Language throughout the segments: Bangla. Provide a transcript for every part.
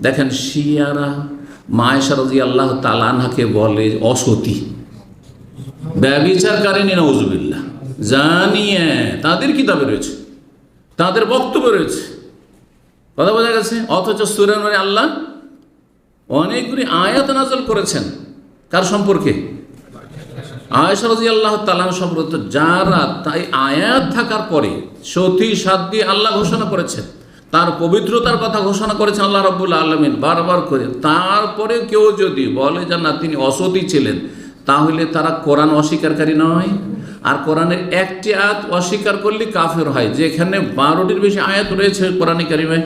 দেখেন শিয়ারা মায়েশা রাজি আল্লাহ তালানহাকে বলে অসতী। ব্যবিচারকারিনী নজুবিল্লা জানিয়ে তাদের কিতাবে রয়েছে, তাদের বক্তব্য রয়েছে। কথা বোঝা গেছে? অথচ সুরানরে আল্লাহ অনেকগুলি আয়াত নাজল করেছেন। কার সম্পর্কে? আয়েশা রাজি আল্লাহ তালান সম্পর্কে। যারা তাই আয়াত থাকার পরে সতী সাত দিয়ে আল্লাহ ঘোষণা করেছেন তার পবিত্রতার কথা ঘোষণা করেছেন আল্লাহ রব্বুল আলমিন বারবার করে। তারপরে কেউ যদি বলে যে না, তিনি অসতী ছিলেন, তাহলে তারা কোরআন অস্বীকারী নয়। আর কোরআনের একটি আয়াত অস্বীকার করলে কাফের হয়। যেখানে বারোটির বেশি আয়াত রয়েছে কোরআনে কারিমে।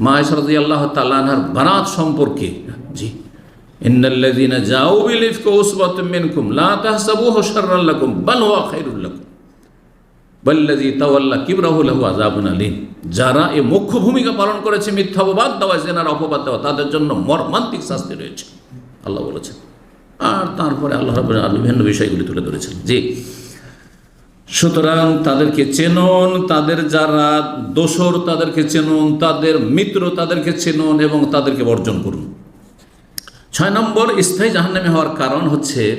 মায়েশা রাজি আল্লাহ তাল্লাহার বারাত সম্পর্কে। জি। ইন্নাল্লাযীনা জাউ বিল ইফকি উসবাতুম মিনকুম, লা তাহসাবুহু শাররাল বাল্লাযী তাওয়াল্লা কিবরাহু লাহু আযাবুন আলীম। যারা এই মুখ্য ভূমিকা পালন করেছে, মিথ্যা অপবাদ দেওয়া, জেনার অপবাদ দেওয়া, তাদের জন্য মর্মান্তিক শাস্তি রয়েছে। আল্লাহ বলেছেন। আর তারপরে আল্লাহ রাব্বুল আলামিন বিভিন্ন বিষয়গুলি তুলে ধরেছেন। জি। সুতরাং তাদেরকে চেনুন, তাদের যারা দোসর তাদেরকে চেনুন, তাদের মিত্র, তাদেরকে চেনুন এবং তাদেরকে বর্জন করুন। ছয় নম্বর, স্থায়ী জাহান্নামে হওয়ার কারণ হচ্ছে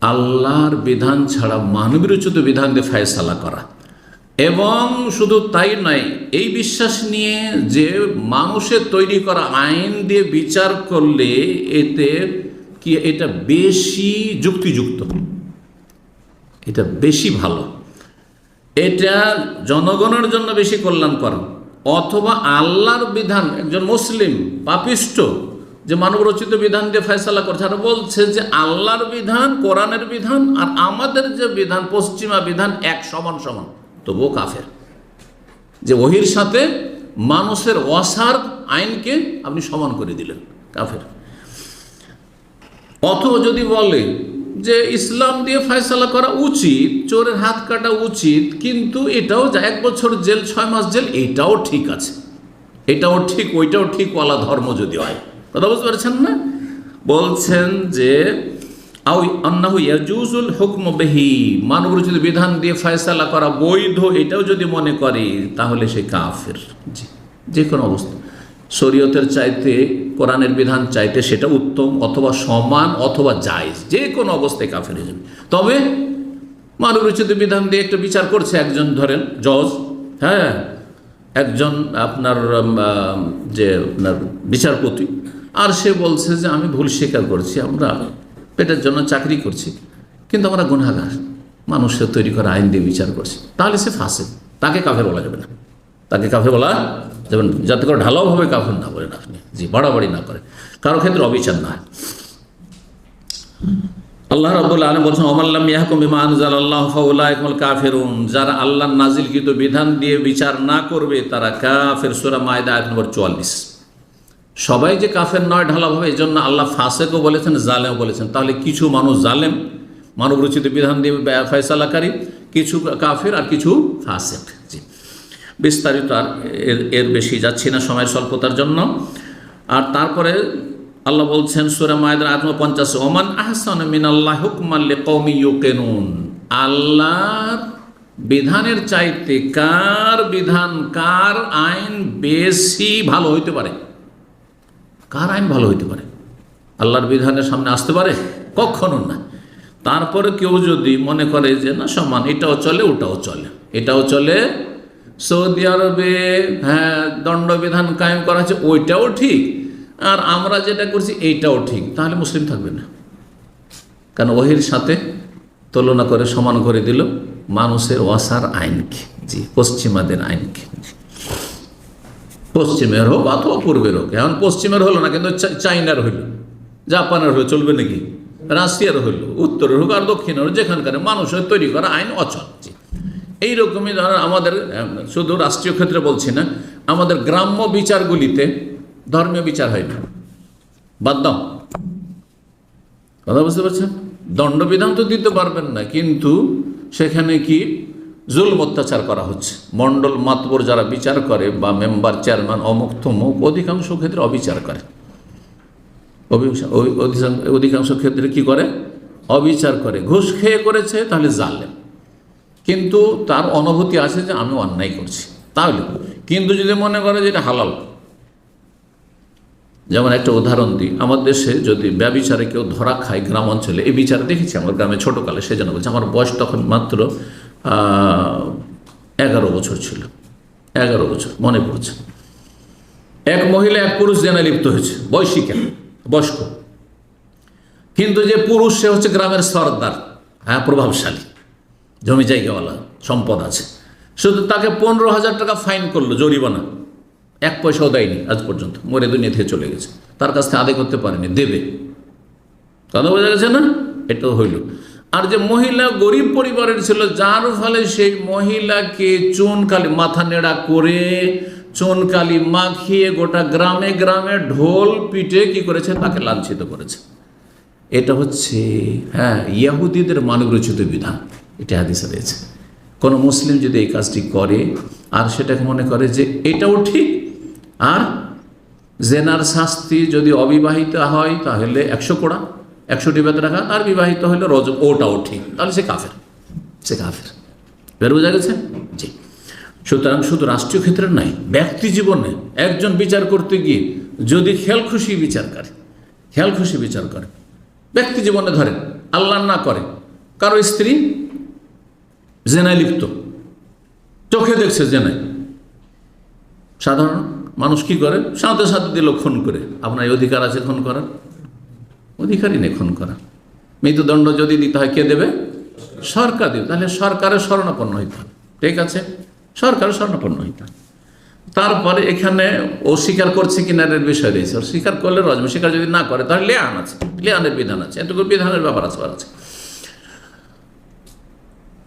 আল্লাহর বিধান ছাড়া মানবীরচিত বিধান দিয়ে ফায়সালা করা। এবং শুধু তাই নয়, এই বিশ্বাস নিয়ে যে মানুষের তৈরি করা আইন দিয়ে বিচার করলে এতে কি, এটা বেশি যুক্তিযুক্ত। এটা বেশি ভালো। এটা জনগণের জন্য বেশি কল্যাণকর। অথবা আল্লাহর বিধান, একজন মুসলিম, পাপিষ্ট যে মানবরচিত বিধান দিয়ে ফয়সালা করছে। আর বলছে যে আল্লাহর বিধান, কোরআনের বিধান আর আমাদের যে বিধান, পশ্চিমা বিধান এক সমান সমান, তবুও কাফের। যে ওহির সাথে মানুষের অসার আইনকে আপনি সমান করে দিলেন, কাফের। অথবা যদি বলে যে ইসলাম দিয়ে ফয়সালা করা উচিত, চোরের হাত কাটা উচিত, কিন্তু এটাও যা এক বছর জেল, ছয় মাস জেল, এটাও ঠিক আছে। এটাও ঠিক, ওইটাও ঠিক, ওয়ালা ধর্ম যদি হয়। কথা বুঝতে পারছেন না? বলছেন যে মানব রচিত বিধান দিয়ে ফয়সালা করা বৈধ এটাও যদি মনে করে, তাহলে সে কাফের। যে কোনো অবস্থা। শরীয়তের চাইতে, কোরআনের বিধান চাইতে সেটা উত্তম অথবা সমান অথবা জায়জ যে কোনো অবস্থায় কাফের হয়ে যাবে। তবে মানবরচিত বিধান দিয়ে একটা বিচার করছে একজন, ধরেন, জজ হ্যাঁ? একজন আপনার যে আপনার বিচারপতি আর সে বলছে যে আমি ভুল স্বীকার করছি, আমরা পেটের জন্য চাকরি করছি, কিন্তু আমরা গুণাগার মানুষের তৈরি করা আইন দিয়ে বিচার করছি। তাহলে সে ফাঁসে। তাকে কাফের বলা যাবে না। তাকে কাফে বলা যাবে না। যাতে করে ঢালাওভাবে কাফের না বলেন আপনি জি বাড়াবাড়ি না করে। কারও ক্ষেত্রে অবিচার না আল্লাহ রাবুল আলম বলছেন অমাল্লাম ইয়াহকুম আনজাল আল্লাহ ফাউলাইকুল কাফিরুন। যারা আল্লাহর নাজিলকৃত বিধান দিয়ে বিচার না করবে, তারা কাফের সূরা মায়দা এক নম্বর চুয়াল্লিশ। সবাই যে কাফের নয় ঢালা ঢালাভাবে এই জন্য আল্লাহ ফাঁসেকও বলেছেন জালেও বলেছেন। তাহলে কিছু মানুষ জালেম, মানবরচিত বিধান দিয়ে ফয়সালাকারী কিছু কাফের আর কিছু ফাসেক। জি। বিস্তারিত আর এর এর বেশি যাচ্ছি না সময়ের স্বল্পতার জন্য। আর তারপরে আল্লাহ বলছেন, সুরা মায়দার আত্ম পঞ্চাশ, ওমান আহসান মিন আল্লাহ হুকমাল্লে কৌমি ইউকেনুন। আল্লাহর বিধানের চাইতে কার বিধান, কার আইন বেশি ভালো হইতে পারে? কার আইন ভালো হইতে পারে? আল্লাহর বিধানের সামনে আসতে পারে? কখনো না। তারপরে কেউ যদি মনে করে যে, না, সমান, এটাও চলে, ওটাও চলে। এটাও চলে, সৌদি আরবে হ্যাঁ দণ্ডবিধান কায়েম করা হচ্ছে ওইটাও ঠিক। আর আমরা যেটা করছি, এইটাও ঠিক। তাহলে মুসলিম থাকবে না। কারণ ওহির সাথে তুলনা করে সমান করে দিল মানুষের ওয়াসার আইনকে, জি, পশ্চিমাদের আইনকে। পশ্চিমের হোক অথবা পূর্বের হোক। এখন পশ্চিমের হলো না, কিন্তু চাইনার হইল। জাপানের হলো চলবে নাকি? রাশিয়ার হইল, উত্তরের হোক আর দক্ষিণের হোক, যেখানকার মানুষের তৈরি করা আইন অচল। এইরকমই ধরেন আমাদের শুধু রাষ্ট্রীয় ক্ষেত্রে বলছি না, আমাদের গ্রাম্য বিচারগুলিতে ধর্মীয় বিচার হয় না। বাদ দাও। কথা বুঝতে পারছেন? দণ্ডবিধান তো দিতে পারবেন না, কিন্তু সেখানে কি জুলম অত্যাচার করা হচ্ছে। মণ্ডল মাতবর যারা বিচার করে বা মেম্বার চেয়ারম্যান অমুক তমুক, অধিকাংশ ক্ষেত্রে অবিচার করে। অধিকাংশ- ক্ষেত্রে কি করে? অবিচার করে। ঘুষ খেয়ে করেছে, তাহলে জানলেন কিন্তু তার অনুভূতি আছে যে আমি অন্যায় করছি। তাহলে, কিন্তু যদি মনে করে যে এটা হালাল, যেমন একটা উদাহরণ দিই, আমার দেশে যদি ব্যবিচারে কেউ ধরা খায় গ্রাম অঞ্চলে, এই বিচার দেখেছি আমার গ্রামে ছোটোকালে, সে জন্য বলছে, আমার বয়স তখন মাত্র এগারো বছর ছিল। এগারো বছর, মনে পড়ছে। এক মহিলা, এক পুরুষ জেনে লিপ্ত হয়েছে। বয়সিকা, বয়স্ক। কিন্তু যে পুরুষ, সে হচ্ছে গ্রামের সর্দার। হ্যাঁ প্রভাবশালী। জমি জায়গাওয়ালা, সম্পদ আছে। শুধু তাকে পনেরো হাজার টাকা ফাইন করল জরিমানা। এক পয়সাও দেয়নি আজ পর্যন্ত। মরে দুনিয়া থেকে চলে গেছে। তার কাছ থেকে আদায় করতে পারেনি, দেবে। কথা বোঝা গেছে না? এটাও হইল। আর যে মহিলা গরিব পরিবারের ছিল, যার ফলে সেই মহিলাকে চুনকালি মাথা নেড়া করে চুনকালি মাখিয়ে গোটা গ্রামে গ্রামে ঢোল পিটে কি করেছে? তাকে লাঞ্ছিত করেছে। এটা হচ্ছে হ্যাঁ ইয়াহুদিদের মানবরচিত বিধান। এটা হাদিসে রয়েছে। কোনো মুসলিম যদি এই কাজটি করে, আর সেটাকে মনে করে যে এটাও ঠিক, আর জেনার শাস্তি যদি অবিবাহিত হয়, তাহলে একশো কোড়া একশোটি বেত রাখা, আর বিবাহিত হলে রজ ওটাও ঠিক তাহলে সে কাফের। সে কাফের। বের বোঝা গেছে? জি। সুতরাং শুধু রাষ্ট্রীয় ক্ষেত্রে নাই ব্যক্তি জীবনে একজন বিচার করতে গিয়ে যদি খেয়াল খুশি বিচার করে খেয়াল খুশি বিচার করে, ব্যক্তি জীবনে ধরেন, আল্লাহ না করে, কারও স্ত্রী জেনায় লিপ্ত, চোখে দেখছে জেনায়। সাধারণ মানুষ কি করে? সাথে সাথে দিল, খুন করে। আপনার অধিকার আছে খুন করার? অধিকারই নেই খুন করা। মৃত্যুদণ্ড যদি দিতে হয় কে দেবে? সরকার দেবে। তাহলে সরকারের শরণাপন্ন হইতে হবে। ঠিক আছে? সরকারের শরণাপন্ন হইতে হবে। তারপরে এখানে ও স্বীকার করছে কিনারের বিষয় রয়েছে। ওর স্বীকার করলে রজম স্বীকার যদি না করে, তাহলে লেয়ান আছে। লেয়ানের বিধান আছে। এটুকু বিধানের ব্যাপার আছে আছে।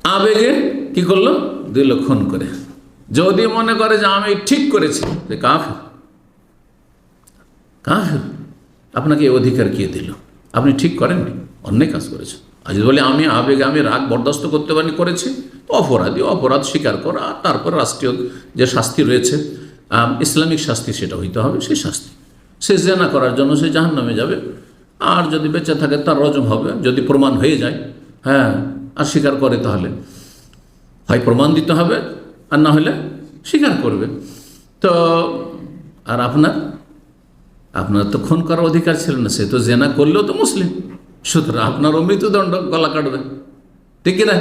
আবেগে কি করল? দিল খুন করে। যদি মনে করে যে আমি ঠিক করেছি, যে কাফের। কাফের? আপনাকে এই অধিকার কে দিল? আপনি ঠিক করেননি। অন্যায় কাজ করেছেন। আর যদি বলে, আমি আবেগে আমি রাগ বরদাস্ত করতে পারিনি, করেছি। তো অপরাধী, অপরাধ স্বীকার করা আর তারপর রাষ্ট্রীয় যে শাস্তি রয়েছে ইসলামিক শাস্তি সেটা হইতে হবে, সেই শাস্তি। সে জেনা করার জন্য সে জাহান নামে যাবে। আর যদি বেঁচে থাকে, তার রজম হবে। যদি প্রমাণ হয়ে যায় হ্যাঁ আর স্বীকার করে তাহলে। হয় প্রমাণ দিতে হবে, আর না হলে স্বীকার করবে। তো, আর আপনার? আপনার তো খুন করার অধিকার ছিল না, সে তো জেনা করলেও তো মুসলিম। সুতরাং আপনারও মৃত্যুদণ্ড গলা কাটবে। ঠিক কিনা